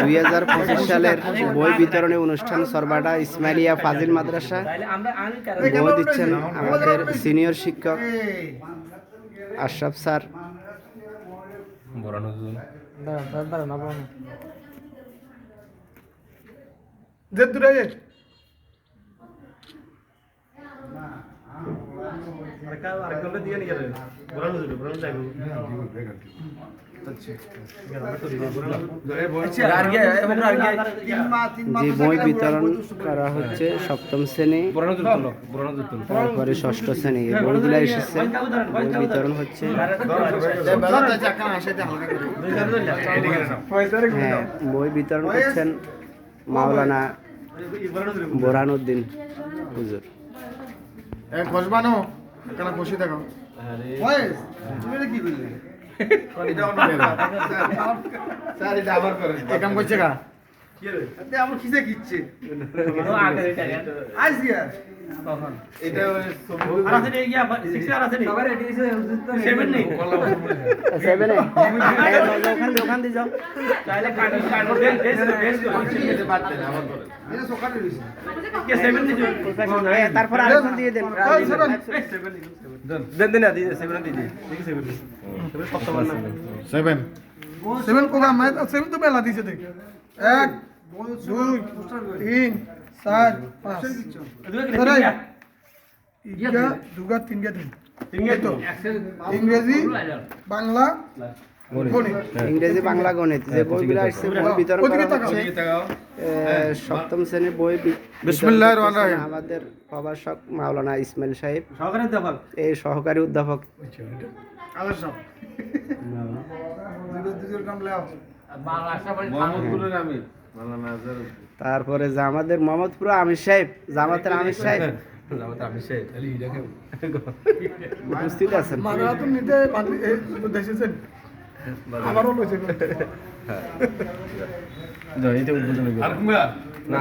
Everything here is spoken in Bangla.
দুই হাজার পঁচিশ সালের বই বিতরণী অনুষ্ঠান সরবাটা ইসমাইলিয়া ফাজিল মাদ্রাসা বই দিচ্ছেন আমাদের সিনিয়র শিক্ষক আশরাফ স্যার। যে দূরে যে বই বিতরণ করা হচ্ছে সপ্তম শ্রেণি। তারপরে ষষ্ঠ শ্রেণি। এই বইগুলো এসেছে। বই বিতরণ হচ্ছে। হ্যাঁ বই বিতরণ করছেন মাওলানা বোরহানুদ্দিন হুজুর। খসবানো এখানে বসে থাকো একাম করছে কা আমার খিসে কিচ্ছে? সেভেনে ওখান দিয়ে ওখান দিয়ে যাও। তারপর আরেকজন দিয়ে দেন। দেন। দিন না দিয়ে সেভেন নাম সেভেন সেভেন কোকা মাই সেভেন তো বেলা দিছে দেখ। এক দুই তিন চার পাঁচ। ইগা দুগা তিন। গা তিন ইংরেজি বাংলা গণিত। ইংরেজি বাংলা গণিত। যে বইগুলো আসছে বই বিতরণ করা হচ্ছে সপ্তম শ্রেণির বই। আমাদের প্রভাষক মাওলানা ইসমাইল সাহেব। এই সহকারী অধ্যাপক। তারপরে জামাতের মোহাম্মদপুর আমির সাহেব জামাতের আমির সাহেব। উপস্থিত আছেন। লইছে না